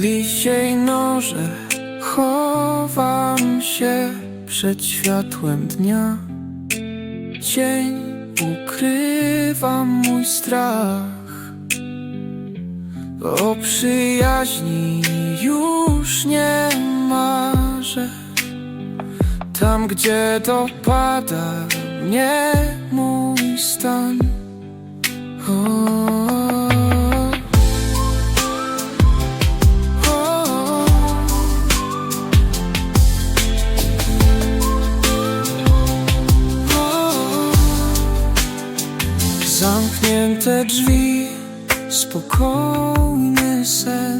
liście i noże Chowam się przed światłem dnia. Cień ukrywa mój strach. O przyjaźni już nie marzę. Tam, gdzie dopada mnie mój stan Zamknięte drzwi, spokojny sen.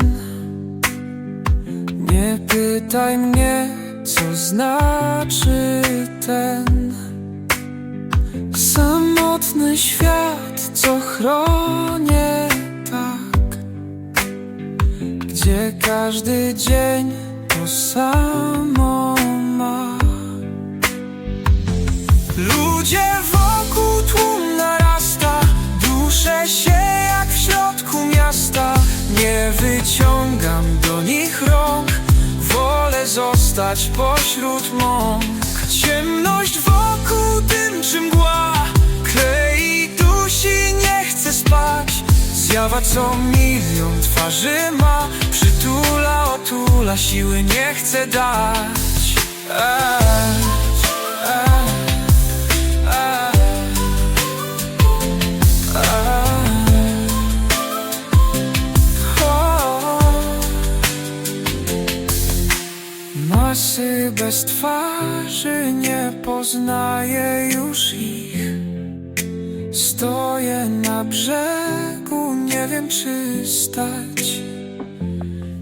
Nie pytaj mnie, co znaczy ten. Samotny świat, co chronię tak. Gdzie każdy dzień to samo zostać pośród mąk. Ciemność wokół dymczy mgła Klei dusi, nie chcę spać. Zjawa co milion twarzy ma. Przytula, otula, siły nie chcę dać. Eee. Masy bez twarzy nie poznaję już ich. Stoję na brzegu, nie wiem czy stać.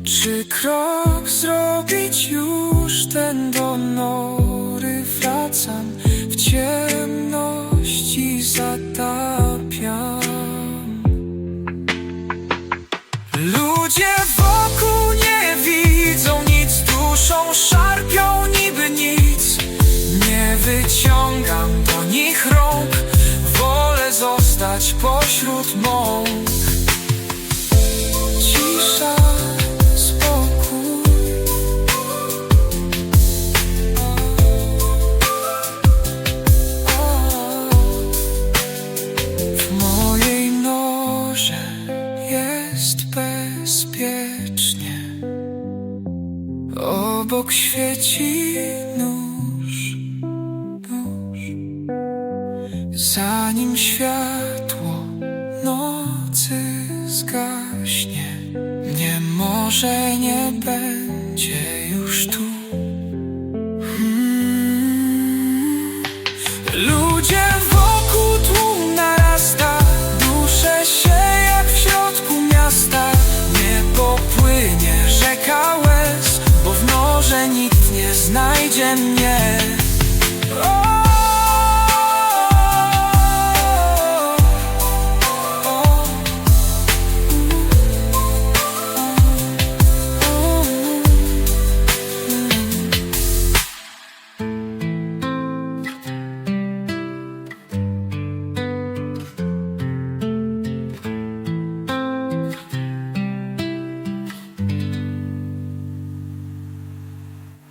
Czy krok zrobić już ten do nory Wracam. W ciemności zatapiam szarpią niby nic. Nie wyciągam do nich rąk. Wolę zostać pośród mąk Obok świeci nóż, nóż. Zanim światło nocy zgaśnie Nie może nie będzie już tu znajdzie mnie